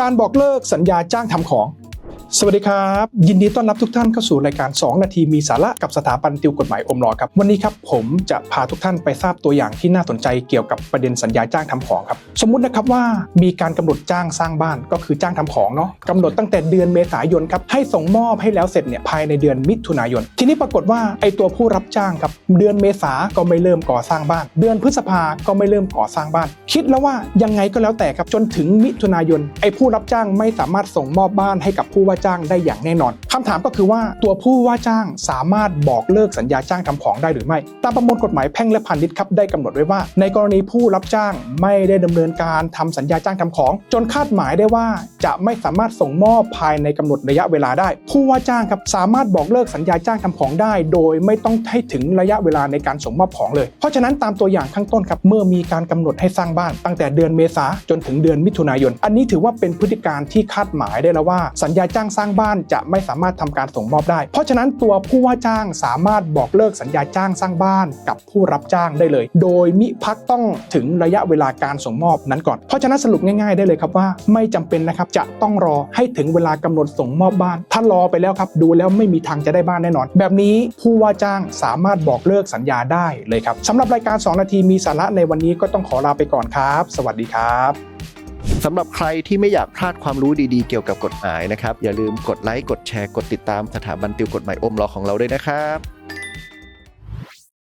การบอกเลิกสัญญาจ้างทำของ สวัสดีครับ ยินดีต้อนรับทุกท่านเข้าสู่รายการ 2 นาทีมีสาระกับสถาบันติวกฎหมายอมรอครับ วันนี้ครับผมจะพาทุกท่านไปทราบตัวอย่างที่น่าสนใจเกี่ยวกับประเด็นสัญญาจ้างทำของครับ สมมุตินะครับว่ามีการกำหนดจ้างสร้างบ้านก็คือจ้างทำของเนาะกำหนดตั้งแต่เดือนเมษายนครับให้ส่งมอบให้แล้วเสร็จเนี่ยภายในเดือนมิถุนายน ทีนี้ปรากฏว่าไอตัวผู้รับจ้างครับเดือนเมษาก็ไม่เริ่มก่อสร้างบ้าน เดือนพฤษภาก็ไม่เริ่มก่อสร้างบ้าน คิดแล้วว่ายังไงก็แล้วแต่ครับจนถึงมิถุนายนไอผู้รับจ้างไม่สามารถส่งมอบบ้านให้กับผู้ว่าจ้างได้อย่างแน่นอน คำถามก็คือว่าตัวผู้ว่าจ้างสามารถบอกเลิกสัญญาจ้างทำของได้หรือไม่ ตามประมวลกฎหมายแพ่งและพาณิชย์ครับได้กำหนดไว้ว่า ในกรณีผู้รับจ้างไม่ได้ดำเนินการทำสัญญาจ้างทำของ จนคาดหมายได้ว่าจะไม่สามารถส่งมอบภายในกำหนดระยะเวลาได้ ผู้ว่าจ้างครับสามารถบอกเลิกสัญญาจ้างทำของได้ โดยไม่ต้องให้ถึงระยะเวลาในการส่งมอบของเลย เพราะฉะนั้นตามตัวอย่างข้างต้นครับเมื่อมีการกำหนดให้สร้างบ้าน ตั้งแต่เดือนเมษาจนถึงเดือนมิถุนายน อันนี้ถือว่าเป็นพฤติการที่คาดหมายได้แล้วว่า สัญญาจ้างสร้างบ้านจะไม่สามารถทำการส่งมอบได้ เพราะฉะนั้นตัวผู้ว่าจ้างสามารถบอกเลิกสัญญาจ้างสร้างบ้านกับผู้รับจ้างได้เลย โดยมิพักต้องถึงระยะเวลาการส่งมอบนั้นก่อน เพราะฉะนั้นสรุปง่ายๆได้เลยครับว่า ไม่จำเป็นนะครับจะต้องรอให้ถึงเวลากำหนดส่งมอบบ้าน ถ้ารอไปแล้วครับดูแล้วไม่มีทางจะได้บ้านแน่นอน แบบนี้ผู้ว่าจ้างสามารถบอกเลิกสัญญาได้เลยครับสำหรับรายการ 2 นาทีมีสาระในวันนี้ก็ต้องขอลาไปก่อนครับ สวัสดีครับ สำหรับใครที่ไม่อยากพลาดความรู้ดีๆเกี่ยวกับกฎหมายนะครับ อย่าลืมกดไลค์กดแชร์กดติดตามสถาบันติวกฎหมายอมรอของเราด้วยนะครับ